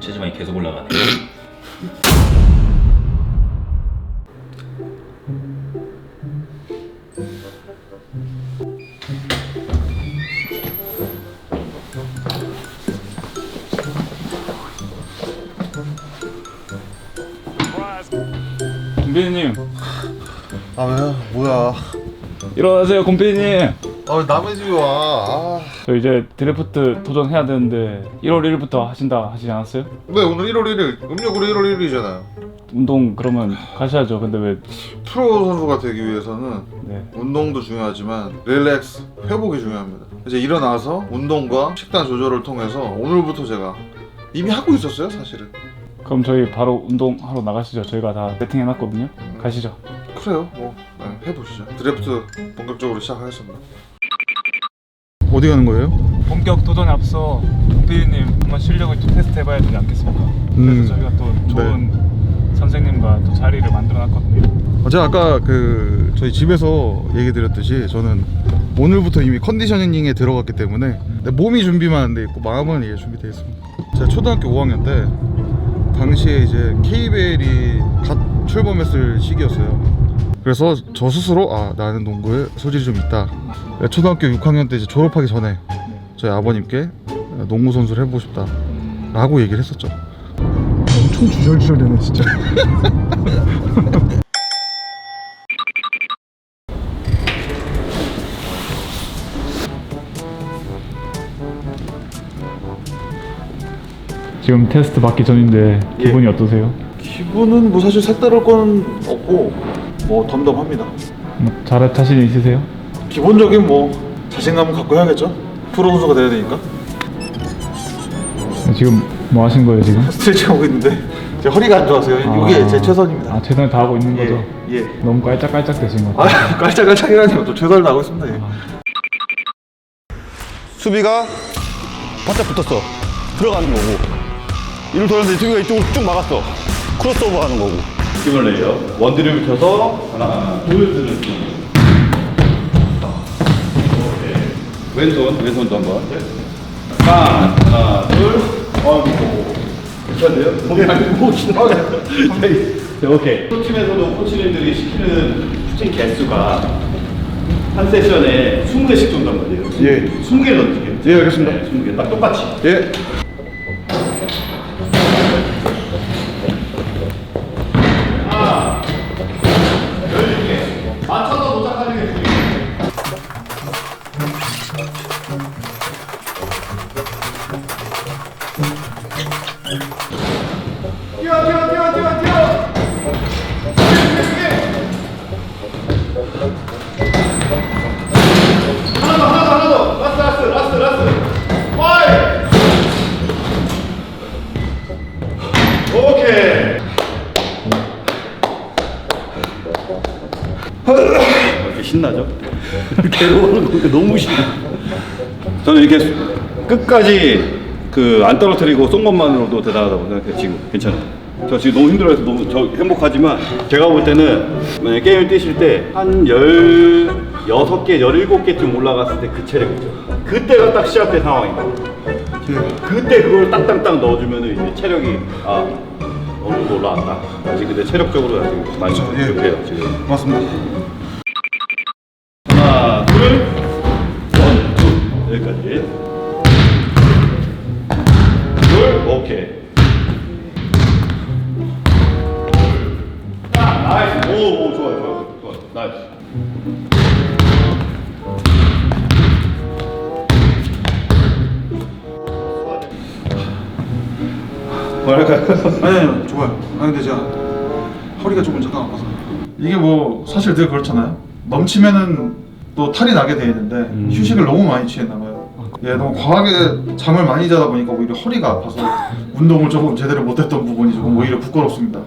체지방이 계속 올라가네. 곰피디님 아 왜요? 뭐야? 일어나세요 곰피디님 아 남의 집에 와. 아. 저 이제 드래프트 도전해야 되는데 1월 1일부터 하신다 하시지 않았어요? 네 오늘 1월 1일 음력으로 1월 1일이잖아요. 운동 그러면 가셔야죠 근데 왜 프로 선수가 되기 위해서는 네. 운동도 중요하지만 릴렉스 회복이 중요합니다. 이제 일어나서 운동과 식단 조절을 통해서 오늘부터 제가 이미 하고 있었어요 사실은. 그럼 저희 바로 운동하러 나가시죠 저희가 다 세팅해 놨거든요 가시죠 그래요. 뭐 네, 해보시죠. 드래프트 본격적으로 시작하겠습니다. 어디 가는 거예요? 본격 도전에 앞서 곰피디님 한번 실력을 좀 테스트 해봐야 되지 않겠습니까? 음. 그래서 저희가 또 좋은 선생님과 또 자리를 만들어놨거든요 제가 아까 그 저희 집에서 얘기 드렸듯이 저는 오늘부터 이미 컨디셔닝에 들어갔기 때문에 내 몸이 준비만 안돼 있고 마음은 이게 준비되어 있습니다. 제가 초등학교 5학년 때 당시에 이제 KBL이 갓 출범했을 시기였어요. 그래서 저 스스로 아 나는 농구에 소질이 좀 있다. 초등학교 6학년 때 이제 졸업하기 전에 저희 아버님께 농구 선수를 해보고 싶다 라고 얘기를 했었죠. 엄청 주절주절 되네 진짜. 지금 테스트 받기 전인데 기분이 어떠세요? 기분은 뭐 사실 색다를 건 없고 뭐 덤덤합니다. 뭐 잘할 자신 있으세요? 기본적인 뭐 자신감은 갖고 해야겠죠. 프로 선수가 돼야 되니까. 지금 뭐 하신 거예요 지금? 스트레칭 하고 있는데 제 허리가 안 좋아서요. 이게 아. 제 최선입니다. 아 최선을 다하고 있는 거죠? 예. 예. 너무 깔짝깔짝 되신 것 아, 같아요 깔짝깔짝이라니요. 또 최선을 다하고 있습니다. 예. 수비가 바짝 붙었어. 들어가는 거고. 이를 돌렸는데 수비가 이쪽으로 쭉 막았어. 크로스오버 하는 거고. 힘을 내요. 원드립을 켜서 하나, 둘, 둘, 둘. 오케이. 왼손, 왼손도 한 번. 하나, 하나, 둘. 어이구. 괜찮네요? 몸이 안 보시나? 네, 오케이. 코치팀에서도 코치님들이 시키는 슈팅 개수가 한 세션에 20개씩 쏜단 말이에요. 예. 20개 던지게. 예, 알겠습니다. 네, 20개. 딱 똑같이. 예. 이렇게 신나죠? 괴로워하는 거 너무 신나. 저는 이렇게 끝까지 그 안 떨어뜨리고 쏜 것만으로도 대단하다고 생각해요. 지금 괜찮아요. 저 지금 너무 힘들어해서 너무 저 행복하지만 제가 볼 때는 만약에 게임을 뛰실 때한 열여섯 개, 열일곱 개쯤 올라갔을 때 그 체력이죠. 그때가 딱 시작된 상황입니다. 그때 그걸 딱딱딱 넣어주면은 이제 체력이 아 어느 정도 올라왔다. 아직 근데 체력적으로 아직 많이 예. 부족해요 지금. 맞습니다. 하나, 둘, 원, 투. 여기까지. 둘, 오케이. 뭐랄까요? 아니 아니요 좋아요. 아니 근데 제가 허리가 조금 잠깐 아파서. 이게 뭐 사실 늘 그렇잖아요. 넘치면은 또 탈이 나게 돼 있는데 휴식을 너무 많이 취했나 봐요. 예, 너무 과하게 잠을 많이 자다 보니까 오히려 허리가 아파서 운동을 조금 제대로 못했던 부분이 조금 오히려 부끄럽습니다.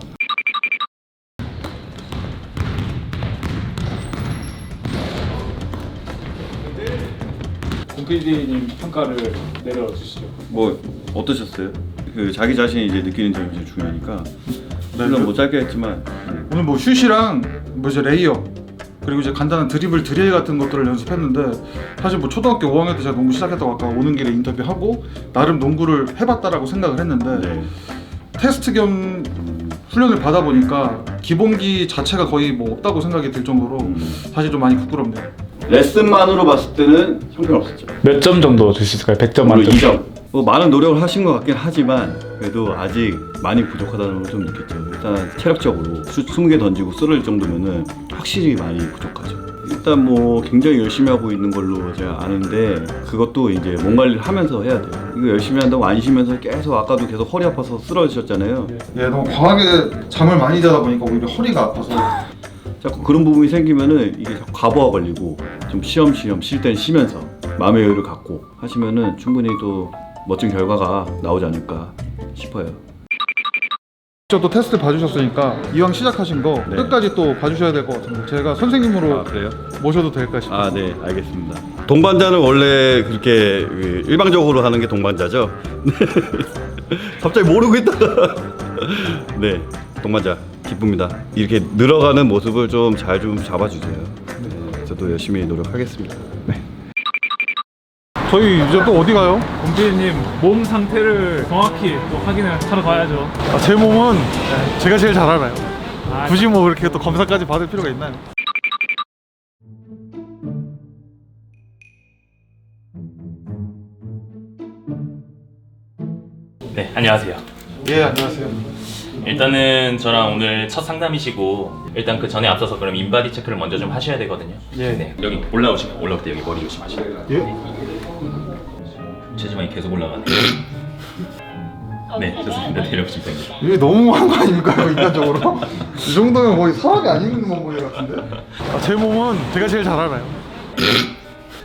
곰피디님 평가를 내려주시죠 뭐 어떠셨어요? 그 자기 자신이 이제 느끼는 점이 제일 중요하니까 물론 뭐 짧게 했지만 네. 오늘 뭐 슛이랑 뭐 이제 레이업 그리고 이제 간단한 드리블 드릴 같은 것들을 연습했는데 사실 뭐 초등학교 5학년 때 제가 농구 시작했다고 아까 오는 길에 인터뷰하고 나름 농구를 해봤다라고 생각을 했는데 네. 테스트 겸 훈련을 받아보니까 기본기 자체가 거의 뭐 없다고 생각이 들 정도로 사실 좀 많이 부끄럽네요. 레슨만으로 봤을 때는 형편없었죠. 몇 점 정도 있을까요? 100점 물론 만점 2점. 뭐 많은 노력을 하신 것 같긴 하지만 그래도 아직 많이 부족하다는 걸 좀 느꼈죠. 일단 체력적으로 슛 20개 던지고 쓰러질 정도면은 확실히 많이 부족하죠. 일단 뭐 굉장히 열심히 하고 있는 걸로 제가 아는데 그것도 이제 몸 관리를 하면서 해야 돼요. 이거 열심히 한다고 안 쉬면서 계속 아까도 계속 허리 아파서 쓰러지셨잖아요. 예, 너무 과하게 잠을 많이 자다 보니까 오히려 허리가 아파서 자꾸 그런 부분이 생기면은 이게 자꾸 과부하 걸리고 좀 쉬엄쉬엄 쉴 땐 쉬면서 마음의 여유를 갖고 하시면은 충분히 또 멋진 결과가 나오지 않을까 싶어요. 또 테스트 봐주셨으니까 이왕 시작하신 거 네. 끝까지 또 봐주셔야 될 것 같은데 제가 선생님으로 그래요? 모셔도 될까 싶어요. 아, 네, 알겠습니다. 동반자는 원래 그렇게 그 일방적으로 하는 게 동반자죠. 갑자기 모르고 있다가 네, 동반자 기쁩니다. 이렇게 늘어가는 모습을 좀 잘 좀 잡아주세요. 네, 저도 열심히 노력하겠습니다. 저희 이제 또 어디 가요? 공피디님 몸 상태를 정확히 또 확인을 하러 가야죠 아, 제 몸은 제가 제일 잘 알아요. 아, 굳이 뭐 그렇게 또 검사까지 받을 필요가 있나요? 네, 안녕하세요. 예, 안녕하세요. 일단은 저랑 오늘 첫 상담이시고 일단 그 전에 앞서서 그럼 인바디 체크를 먼저 좀 하셔야 되거든요. 예. 네, 여기 올라오시면 올라올 때 여기 머리 조심하시고 예? 체지방이 계속 올라가네요. 네, 좋습니다. 내려오시면 됩니다. 이게 너무한 거 아닙니까요, 인간적으로? 이 정도면 거의 사람이 아닌 몸무게 같은데? 아, 제 몸은 제가 제일 잘 알아요.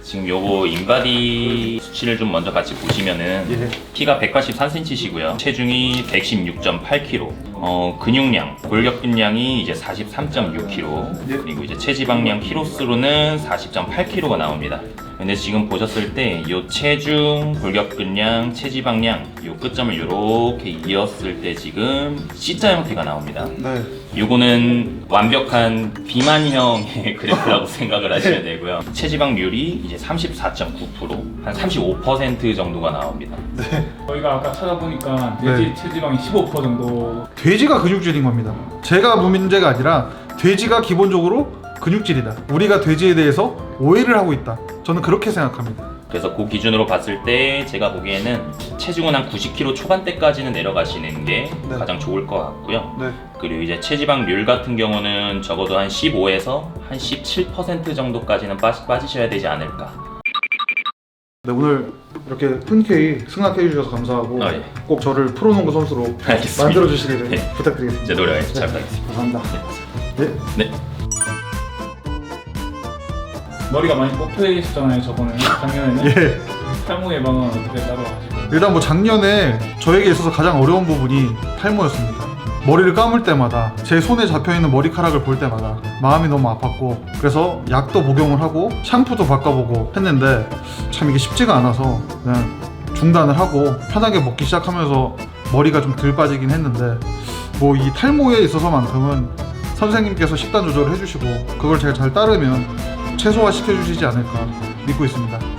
지금 요거 인바디 수치를 좀 먼저 같이 보시면은 예. 키가 183cm시고요. 체중이 116.8kg. 어, 근육량, 골격근량이 이제 43.6kg. 예. 그리고 이제 체지방량 키로수로는 40.8kg가 나옵니다. 근데 지금 보셨을 때요 체중, 골격근량, 체지방량 요 끝점을 이렇게 이었을 때 지금 C자 형태가 나옵니다. 네. 요거는 완벽한 비만형의 그래프라고 생각을 하시면 되고요. 체지방률이 이제 34.9%, 한 35% 정도가 나옵니다. 저희가 아까 찾아보니까 돼지 네. 체지방이 15% 정도 돼지가 근육질인 겁니다. 제가 문제가 아니라 돼지가 기본적으로 근육질이다. 우리가 돼지에 대해서 오해를 하고 있다. 저는 그렇게 생각합니다. 그래서 그 기준으로 봤을 때 제가 보기에는 체중은 한 90kg 초반대까지는 내려가시는 게 네. 가장 좋을 것 같고요. 네. 그리고 이제 체지방률 같은 경우는 적어도 한 15에서 한 17% 정도까지는 빠지, 빠지셔야 되지 않을까. 네, 오늘 이렇게 흔쾌히 승낙해 주셔서 감사하고 아, 예. 꼭 저를 프로농구 선수로 알겠습니다. 만들어 주시기를 네. 부탁드리겠습니다. 제 노력에 잘 부탁드립니다. 감사합니다. 네. 네. 머리가 많이 뽑혀 있었잖아요 저번에 작년에는 예. 탈모 예방은 어떻게 따로 하시고 일단 뭐 작년에 저에게 있어서 가장 어려운 부분이 탈모였습니다. 머리를 감을 때마다 제 손에 잡혀 있는 머리카락을 볼 때마다 마음이 너무 아팠고 그래서 약도 복용을 하고 샴푸도 바꿔보고 했는데 참 이게 쉽지가 않아서 그냥 중단을 하고 편하게 먹기 시작하면서 머리가 좀 덜 빠지긴 했는데 뭐 이 탈모에 있어서만큼은 선생님께서 식단 조절을 해주시고 그걸 제가 잘 따르면 최소화 시켜 주시지 않을까 믿고 있습니다.